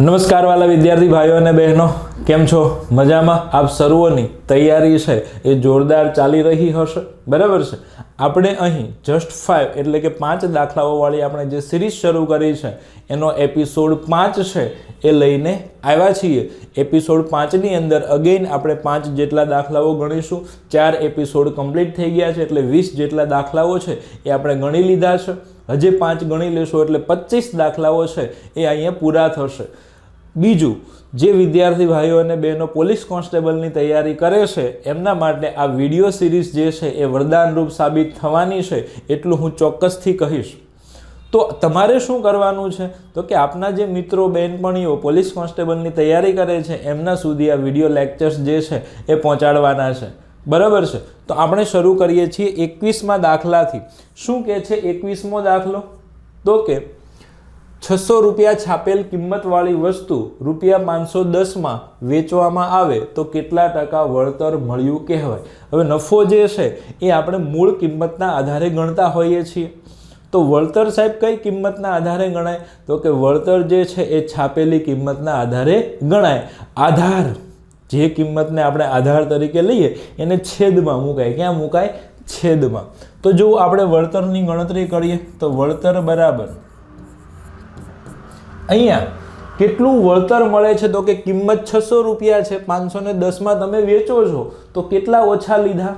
નમસ્કાર વાલા વિદ્યાર્થી ભાઈઓ અને બહેનો, કેમ છો? મજામાં? આપ સર્વોની તૈયારી છે, એ જોરદાર ચાલી રહી હશે, બરાબર છે? આપણે અહીં જસ્ટ ફાઇવ એટલે કે પાંચ દાખલાઓવાળી આપણે જે સિરીઝ શરૂ કરી છે, એનો એપિસોડ પાંચ છે, એ લઈને આવ્યા છીએ. એપિસોડ પાંચની અંદર અગેઇન આપણે પાંચ જેટલા દાખલાઓ ગણીશું, ચાર એપિસોડ કમ્પ્લીટ થઈ ગયા છે, એટલે વીસ જેટલા દાખલાઓ છે, એ આપણે ગણી લીધા છે. હજી પાંચ ગણી લેશું, એટલે પચીસ દાખલાઓ છે, એ અહીંયા પૂરા થશે. બીજું, જે વિદ્યાર્થી ભાઈઓ અને બહેનો પોલીસ કોન્સ્ટેબલની તૈયારી કરે છે, એમના માટે આ વીડિયો સિરીઝ જે છે એ વરદાનરૂપ સાબિત થવાની છે એટલું હું ચોક્કસથી કહીશ. તો તમારે શું કરવાનું છે? તો કે આપના જે મિત્રો, બહેનપણીઓ પોલીસ કોન્સ્ટેબલની તૈયારી કરે છે, એમના સુધી આ વીડિયો લેક્ચર્સ જે છે એ પહોંચાડવાના છે. બરાબર છે? તો આપણે શરૂ કરીએ છીએ એકવીસમાં દાખલાથી. શું કહે છે એકવીસમો દાખલો? તો કે છસો રૂપિયા છાપેલ કિંમતવાળી વસ્તુ રૂપિયા પાંચસો દસમાં વેચવામાં આવે તો કેટલા ટકા વળતર મળ્યું કહેવાય. હવે નફો જે છે, એ આપણે મૂળ કિંમતના આધારે ગણતા હોઈએ છીએ. તો વળતર સાહેબ કઈ કિંમતના આધારે ગણાય? તો કે વળતર જે છે, એ છાપેલી કિંમતના આધારે ગણાય. આધાર, જે કિંમતને આપણે આધાર તરીકે લઈએ, એને છેદમાં મુકાય. ક્યાં મુકાય? છેદમાં. તો જો આપણે વળતરની ગણતરી કરીએ. તો વળતર બરાબર અહીંયા કેટલું વળતર મળે છે? તો કે કિંમત છસો રૂપિયા છે, પાંચસો ને દસમાં તમે વેચો છો, તો કેટલા ઓછા લીધા?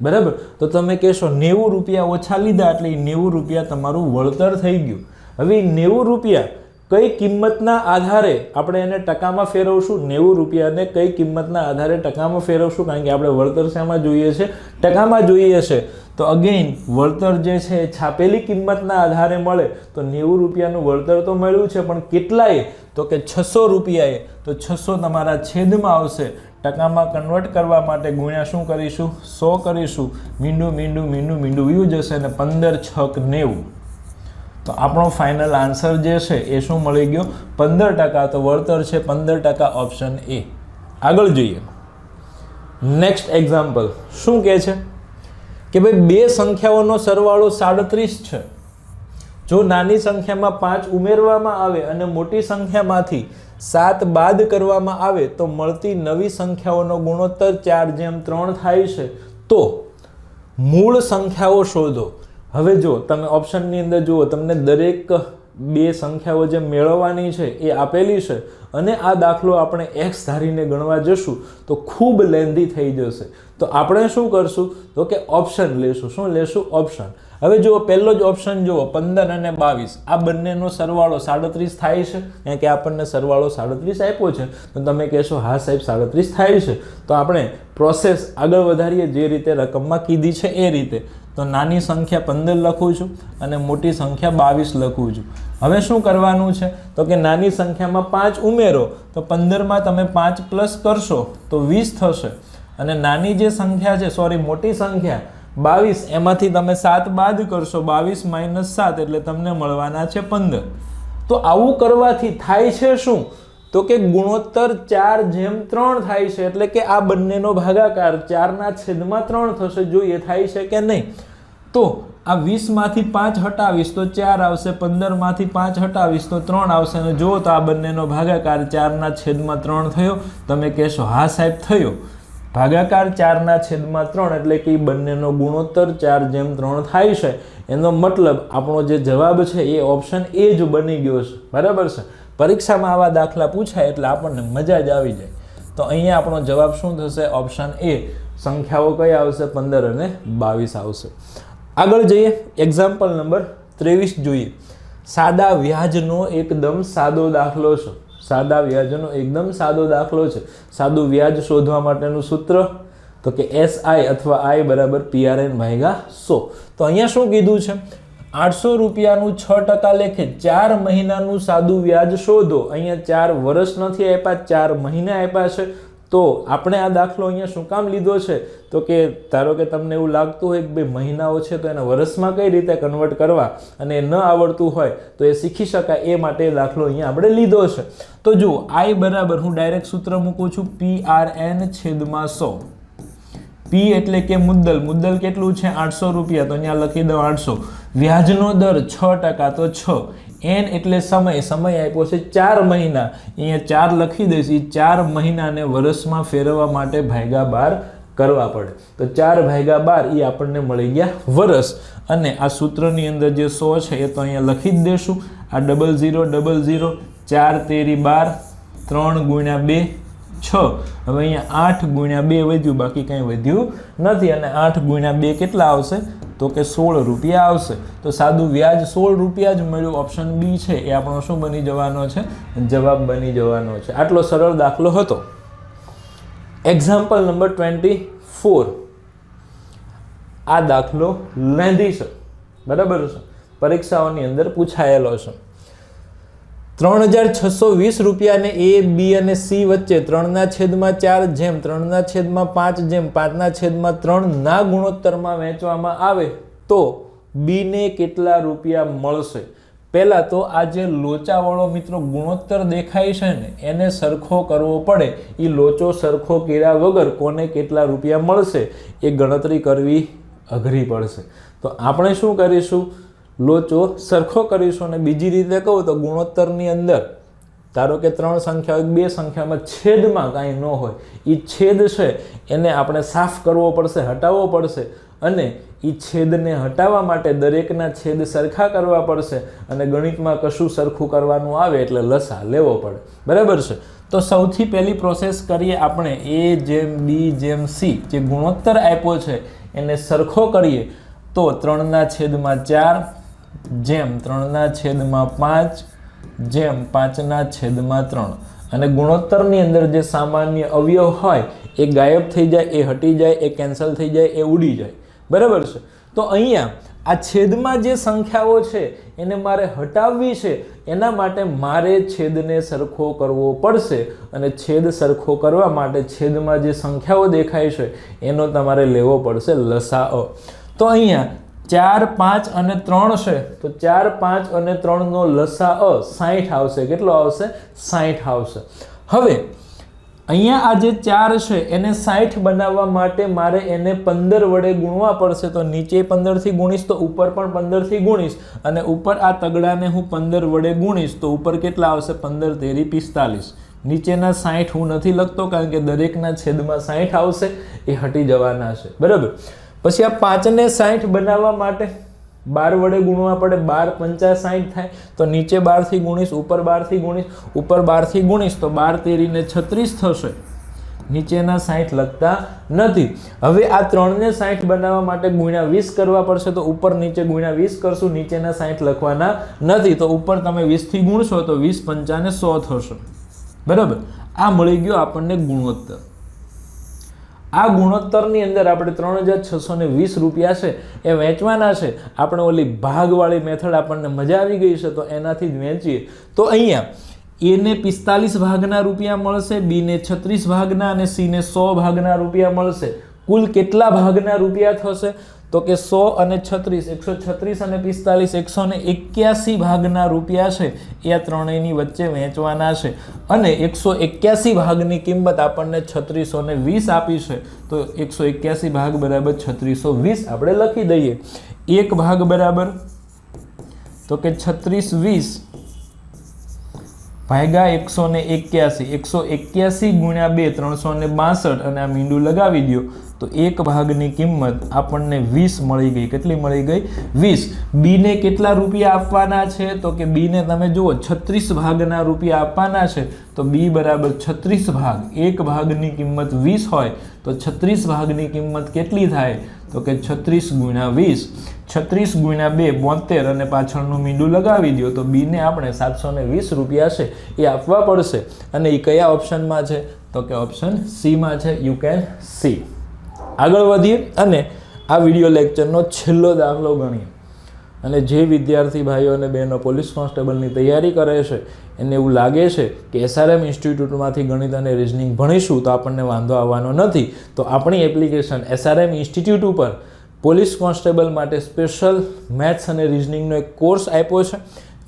બરાબર? તો તમે કહેશો નેવું રૂપિયા ઓછા લીધા, એટલે એ નેવું રૂપિયા તમારું વળતર થઈ ગયું. હવે નેવું રૂપિયા કઈ કિંમતના આધારે આપણે એને ટકામાં ફેરવશું? નેવું રૂપિયાને કઈ કિંમતના આધારે ટકામાં ફેરવશું? કારણ કે આપણે વળતર શેમાં જોઈએ છે. ટકામાં જોઈએ છે. તો અગેઇન વળતર જે છે છાપેલી કિંમતના આધારે મળે. તો નેવું રૂપિયાનું વળતર તો મળ્યું છે, પણ કેટલાએ તો કે છસો રૂપિયાએ. તો છસો તમારા છેદમાં આવશે. ટકામાં કન્વર્ટ કરવા માટે ગુણ્યા શું કરીશું? સો કરીશું. મીંડું મીંડું મીંડું મીંડું વ્યૂ જશે અને પંદર છક નેવું. તો આપણો ફાઇનલ આન્સર જે છે એ શું મળી ગયો? પંદર ટકા તો વળતર છે, પંદર ટકા ઓપ્શન એ આગળ જોઈએ. નેક્સ્ટ એક્ઝામ્પલ શું કહે છે? કે ભાઈ બે સંખ્યાઓનો સરવાળો સાડત્રીસ છે. જો નાની સંખ્યામાં પાંચ ઉમેરવામાં આવે અને મોટી સંખ્યામાંથી સાત બાદ કરવામાં આવે તો મળતી નવી સંખ્યાઓનો ગુણોત્તર ચાર જેમ ત્રણ થાય છે. તો મૂળ સંખ્યાઓ શોધો. હવે જો તમે ઓપ્શનની અંદર જુઓ, તમને દરેક બે સંખ્યાઓ જે મેળવવાની છે એ આપેલી છે અને આ દાખલો આપણે એક્સ ધારીને ગણવા જશું, તો ખૂબ લેન્ધી થઈ જશે. તો આપણે શું કરશું? તો કે ઓપ્શન લેશું. શું લેશું? ઓપ્શન હવે જુઓ, પહેલો જ ઓપ્શન જુઓ, પંદર અને બાવીસ. આ બંનેનો સરવાળો સાડત્રીસ થાય છે? કારણ કે આપણને સરવાળો સાડત્રીસ આપ્યો છે. તો તમે કહેશો, હા, સાહેબ, સાડત્રીસ થાય છે. તો આપણે પ્રોસેસ આગળ વધારીએ, જે રીતે રકમમાં કીધી છે એ રીતે. તો નાની સંખ્યા પંદર લખું છું અને મોટી સંખ્યા બાવીસ લખું છું. હવે શું કરવાનું છે? તો કે નાની સંખ્યામાં પાંચ ઉમેરો, તો પંદરમાં તમે પાંચ પ્લસ કરશો, તો વીસ થશે. અને નાની જે સંખ્યા છે, સોરી, મોટી સંખ્યા, બાવીસ, એમાંથી તમે સાત બાદ કરશો, બાવીસ માઇનસ સાત એટલે તમને મળવાના છે પંદર. તો આવું કરવાથી થાય છે શું? તો કે ગુણોત્તર ચાર જેમ ત્રણ થાય છે, એટલે કે આ બંનેનો ભાગાકાર ચારના છેદમાં ત્રણ થશે જોઈએ થાય છે કે નહીં. તો આ વીસમાંથી પાંચ હટાવીશ તો ચાર આવશે, પંદરમાંથી પાંચ હટાવીશ તો ત્રણ આવશે, અને જુઓ તો આ બંનેનો ભાગાકાર ચારના છેદમાં ત્રણ થયો. તમે કહેશો, હા, સાહેબ, થયો. ભાગાકાર ચારના છેદમાં ત્રણ, એટલે કે એ બંનેનો ગુણોત્તર ચાર જેમ ત્રણ થાય છે. એનો મતલબ આપણો જે જવાબ છે, એ ઓપ્શન એ જ બની ગયો છે. બરાબર છે? પરીક્ષામાં આવા દાખલા પૂછાય એટલે આપણને મજા જ આવી જાય. તો અહીંયા આપણો જવાબ શું થશે? ઓપ્શન એ સંખ્યાઓ કઈ આવશે? પંદર અને બાવીસ આવશે. આગળ જઈએ. એક્ઝામ્પલ નંબર ત્રેવીસ જોઈએ. સાદા વ્યાજનો એકદમ સાદો દાખલો છે. સાદા વ્યાજનો એકદમ સાદો દાખલો છે. સાદું વ્યાજ શોધવા માટેનું સૂત્ર? તો કે એસ આઈ અથવા આઈ બરાબર પીઆરએન ભાગ્યા સો. તો અહીંયા શું કીધું છે? આઠસો રૂપિયાનું છ ટકા લેખે ચાર મહિનાનું સાદું વ્યાજ શોધો. અહીંયા ચાર વર્ષ નથી આપ્યા, ચાર મહિના આપ્યા છે. તો આપણે આ દાખલો અહીંયા શું કામ લીધો છે? તો કે ધારો કે તમને એવું લાગતું હોય કે બે મહિનાઓ છે, તો એને વર્ષમાં કઈ રીતે કન્વર્ટ કરવા અને ન આવડતું હોય, તો એ શીખી શકાય. એ માટે દાખલો અહીંયા આપણે લીધો છે. તો જુઓ આઈ બરાબર હું ડાયરેક્ટ સૂત્ર મૂકું છું પી આર એન છેદમાં સો. પી એટલે કે મુદ્દલ. મુદ્દલ કેટલું છે? આઠસો રૂપિયા. તો અહીંયા લખી દો આઠસો. વ્યાજનો દર છ ટકા, તો છ. એન એટલે સમય. સમય આપ્યો છે ચાર મહિના. અહીંયા ચાર લખી દઈશ. એ ચાર મહિનાને વર્ષમાં ફેરવવા માટે ભાગ્યા બાર કરવા પડે. તો ચાર ભાગ્યા બાર એ આપણને મળી ગયા વર્ષ અને આ સૂત્રની અંદર જે સો છે, એ તો અહીંયા લખી જ દેશું. આ ડબલ ઝીરો ડબલ ઝીરો ચાર તેરી બાર, ત્રણ ગુણ્યા બે છ. હવે અહીંયા આઠ ગુણ્યા બે વધ્યું, બાકી કંઈ વધ્યું નથી. અને આઠ ગુણ્યા બે કેટલા આવશે? તો કે સોળ રૂપિયા આવશે. તો સાદું વ્યાજ સોળ રૂપિયા જ મળ્યું. ઓપ્શન બી છે. એ આપણો શું બની જવાનો છે? જવાબ બની જવાનો છે. આટલો સરળ દાખલો હતો. એક્ઝામ્પલ નંબર ટ્વેન્ટી ફોર આ દાખલો લેંધી છે. બરાબર છે? પરીક્ષાઓની અંદર પૂછાયેલો છે. ત્રણ હજાર છસો વીસ રૂપિયાને એ, બી અને સી વચ્ચે ત્રણના છેદમાં ચાર જેમ, ત્રણના છેદમાં પાંચ જેમ, પાંચના છેદમાં ત્રણના ગુણોત્તરમાં વહેંચવામાં આવે તો બીને કેટલા રૂપિયા મળશે? પહેલાં તો આ જે લોચાવાળો મિત્રો ગુણોત્તર દેખાય છે ને, એને સરખો કરવો પડે. એ લોચો સરખો કર્યા વગર કોને કેટલા રૂપિયા મળશે? એ ગણતરી કરવી અઘરી પડશે. તો આપણે શું કરીશું? લોચો સરખો કરીશું અને બીજી રીતે કહું તો ગુણોત્તરની અંદર ધારો કે ત્રણ સંખ્યા હોય બે સંખ્યામાં છેદમાં કાંઈ ન હોય એ છેદ છે, એને આપણે સાફ કરવો પડશે, હટાવવો પડશે અને એ છેદને હટાવવા માટે દરેકના છેદ સરખા કરવા પડશે અને ગણિતમાં કશું સરખું કરવાનું આવે એટલે લસા લેવો પડે. બરાબર છે? તો સૌથી પહેલી પ્રોસેસ કરીએ આપણે એ જેમ બી જેમ સી જે ગુણોત્તર આપ્યો છે, એને સરખો કરીએ. તો ત્રણના છેદમાં ચાર જેમ ત્રણના છેદમાં પાંચ, જેમ પાંચના છેદમાં ત્રણ. અને ગુણોત્તરની અંદર જે સામાન્ય અવયવ હોય, એ ગાયબ થઈ જાય, એ હટી જાય, એ કેન્સલ થઈ જાય, એ ઉડી જાય. બરાબર છે? તો અહીંયા આ છેદમાં જે સંખ્યાઓ છે, એને મારે હટાવવી છે, એના માટે મારે છેદને સરખો કરવો પડશે. અને છેદ સરખો કરવા માટે છેદમાં જે સંખ્યાઓ દેખાય છે, એનો તમારે લેવો પડશે લસાઅ. તો અહીંયા ચાર, પાંચ અને ત્રણ છે. તો ચાર, પાંચ અને ત્રણનો લસા અ સાઠ આવશે. કેટલો આવશે? સાઠ આવશે. હવે, અહીંયા આ જે ચાર છે, એને સાઠ બનાવવા માટે મારે એને પંદર વડે ગુણવા પડશે. તો નીચે પંદરથી ગુણીશ, તો ઉપર પણ પંદરથી ગુણીશ. અને ઉપર આ તગડાને હું પંદર વડે ગુણીશ, તો ઉપર કેટલા આવશે? પંદર તેરી પિસ્તાલીસ. નીચેના સાઠ હું નથી લખતો, કારણ કે દરેકના છેદમાં સાઠ આવશે, એ હટી જવાના છે. બરાબર? પછી આ પાંચને સાઠ બનાવવા માટે બાર વડે ગુણવા પડે, બાર પંચા સાઠ થાય, તો નીચે બારથી ગુણીશ, ઉપર બારથી ગુણીશ, ઉપર બારથી ગુણીશ, તો બાર તેરીને છત્રીસ થશે. નીચેના સાઠ લખતા નથી. હવે આ ત્રણને સાઠ બનાવવા માટે ગુણ્યા વીસ કરવા પડશે, તો ઉપર નીચે ગુણ્યા વીસ કરશું, નીચેના સાઠ લખવાના નથી. તો ઉપર તમે વીસથી ગુણશો, તો વીસ પંચાને સો થશે. બરાબર? આ મળી ગયો આપણને ગુણોત્તર. આ ગુણોત્તરની અંદર આપણે ત્રણ હજાર છસો ને વીસ રૂપિયા છે એ વેચવાના છે. આપણે ઓલી ભાગવાળી મેથડ આપણને મજા આવી ગઈ છે, તો એનાથી જ વેચીએ. તો અહીંયા એને પિસ્તાલીસ ભાગના રૂપિયા મળશે બીને છત્રીસ ભાગના અને સીને સો ભાગના રૂપિયા મળશે. કુલ કેટલા ભાગના રૂપિયા થશે? તો કે સો અને છત્રીસ, એકસો છત્રીસ અને પિસ્તાલીસ, એકસો ને એક્યાસી ભાગના રૂપિયા છે. એ આ ત્રણેયની વચ્ચે વહેંચવાના છે. અને એકસો એક્યાસી ભાગની કિંમત આપણને છત્રીસો ને વીસ આપી છે. તો એકસો એક્યાસી ભાગ બરાબર છત્રીસો વીસ આપણે લખી દઈએ. એક ભાગ બરાબર, તો કે છત્રીસ વીસ ભાગ્યા એકસો ને એક્યાસી. એકસો એક્યાસી ગુણ્યા બે, ત્રણસો ને બાસઠ. અને આ મીંડું લગાવી દો તો એક ભાગની કિંમત આપણને વીસ મળી ગઈ. કેટલી મળી ગઈ? વીસ. બીને કેટલા રૂપિયા આપવાના છે? તો કે બીને તમે જુઓ, છત્રીસ ભાગના રૂપિયા આપવાના છે. તો બી બરાબર છત્રીસ ભાગ. એક ભાગની કિંમત વીસ હોય, તો છત્રીસ ભાગની કિંમત કેટલી થાય? તો કે છત્રીસ ગુણ્યા વીસ. છત્રીસ ગુણ્યા બે, બોતેર અને પાછળનું મીંડું લગાવી દો તો બીને આપણે સાતસો ને વીસ રૂપિયા છે. એ આપવા પડશે. અને એ કયા ઓપ્શનમાં છે? તો કે ઓપ્શન સીમાં છે. યુ કેન સી આગળ વધીએ અને આ વીડિયો લેક્ચરનો છેલ્લો દાખલો ગણીએ. અને જે વિદ્યાર્થી ભાઈઓ અને બહેનો પોલીસ કોન્સ્ટેબલની તૈયારી કરે છે એને એવું લાગે છે કે એસઆરએમ ઇન્સ્ટિટ્યૂટમાંથી ગણિત અને રિઝનિંગ ભણીશું તો આપણને વાંધો આવવાનો નથી. તો આપણી એપ્લિકેશન એસઆરએમ ઇન્સ્ટિટ્યૂટ ઉપર પોલીસ કોન્સ્ટેબલ માટે સ્પેશિયલ મેથ્સ અને રિઝનિંગનો એક કોર્સ આપ્યો છે.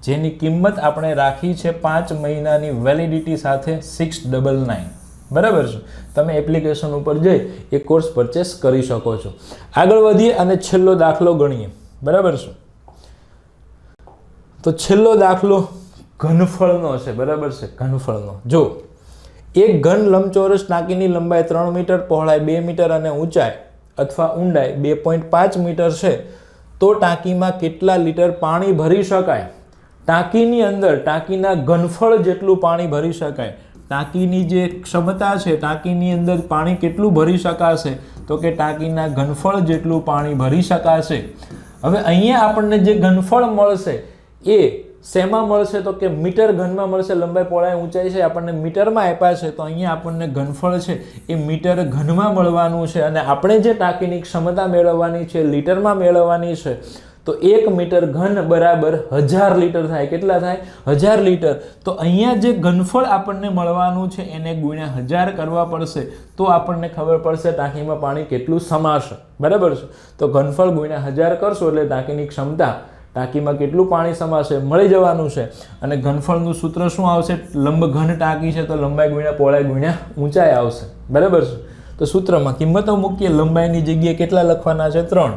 જેની કિંમત આપણે રાખી છે પાંચ મહિનાની વેલિડિટી સાથે સિક્સ ડબલ નાઇન બરાબર છે? તમે એપ્લિકેશન ઉપર જઈ એ કોર્સ પરચેસ કરી શકો છો. આગળ વધીએ અને છેલ્લો દાખલો ગણીએ. બરાબર છે? તો છેલ્લો દાખલો ઘનફળનો છે બરાબર છે? ઘનફળનો જો, એક ઘન લંબચોરસ ટાંકીની લંબાઈ ત્રણ મીટર, પહોળાઈ બે મીટર અને ઊંચાઈ અથવા ઊંડાઈ બે પોઈન્ટ પાંચ મીટર છે, તો ટાંકીમાં કેટલા લીટર પાણી ભરી શકાય? ટાંકીની અંદર ટાંકીના ઘનફળ જેટલું પાણી ભરી શકાય. ટાંકીની જે ક્ષમતા છે, ટાંકીની અંદર પાણી કેટલું ભરી શકાશે? તો કે ટાંકીના ઘનફળ જેટલું પાણી ભરી શકાશે. હવે અહીંયા આપણને જે ઘનફળ મળશે, એ શેમાં મળશે તો કે મીટર ઘનમાં મળશે? લંબાઈ પહોળાઈ ઊંચાઈ છે, આપણને મીટરમાં આપ્યા છે, તો અહીંયા આપણને ઘનફળ છે, એ મીટર ઘનમાં મળવાનું છે. અને આપણે જે ટાંકીની ક્ષમતા મેળવવાની છે, લીટરમાં મેળવવાની છે, તો એક મીટર ઘન બરાબર હજાર લીટર થાય. કેટલા થાય? હજાર લીટર. તો અહીંયા જે ઘનફળ આપણને મળવાનું છે, એને ગુણ્યા હજાર કરવા પડશે, તો આપણને ખબર પડશે ટાંકીમાં પાણી કેટલું સમાશે. બરાબર છે? તો ઘનફળ ગુણ્યા હજાર કરશો એટલે ટાંકીની ક્ષમતા ટાંકીમાં કેટલું પાણી સમાશે, મળી જવાનું છે. અને ઘનફળનું સૂત્ર શું આવશે? લંબ ઘન ટાંકી છે તો લંબાઈ ગુણ્યા પહોળાઈ ગુણ્યા ઊંચાઈ આવશે. બરાબર છે? તો સૂત્રમાં કિંમતો મૂકીએ. લંબાઈની જગ્યાએ કેટલા લખવાના છે? ત્રણ.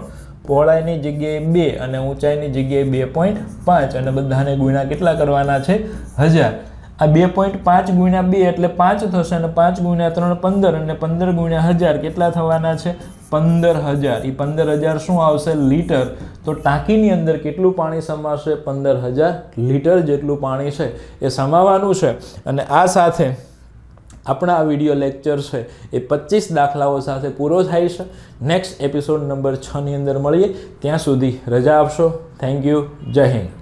પહોળાઈની જગ્યાએ બે અને ઊંચાઈની જગ્યાએ બે પોઈન્ટ પાંચ અને બધાને ગુણ્યા કેટલા કરવાના છે? હજાર. આ બે પોઈન્ટ પાંચ ગુણ્યા બે એટલે પાંચ થશે અને પાંચ ગુણ્યા ત્રણ પંદર અને પંદર ગુણ્યા હજાર કેટલા થવાના છે? પંદર હજાર એ પંદર હજાર શું આવશે? લીટર. તો ટાંકીની અંદર કેટલું પાણી સમાશે? પંદર હજાર લીટર જેટલું પાણી છે. એ સમાવાનું છે. અને આ સાથે આપણા આ વીડિયો લેક્ચર છે એ પચીસ દાખલાઓ સાથે પૂરો થાય છે. નેક્સ્ટ એપિસોડ નંબર છની અંદર મળીએ. ત્યાં સુધી રજા આપશો. Thank you. જય હિન્દ.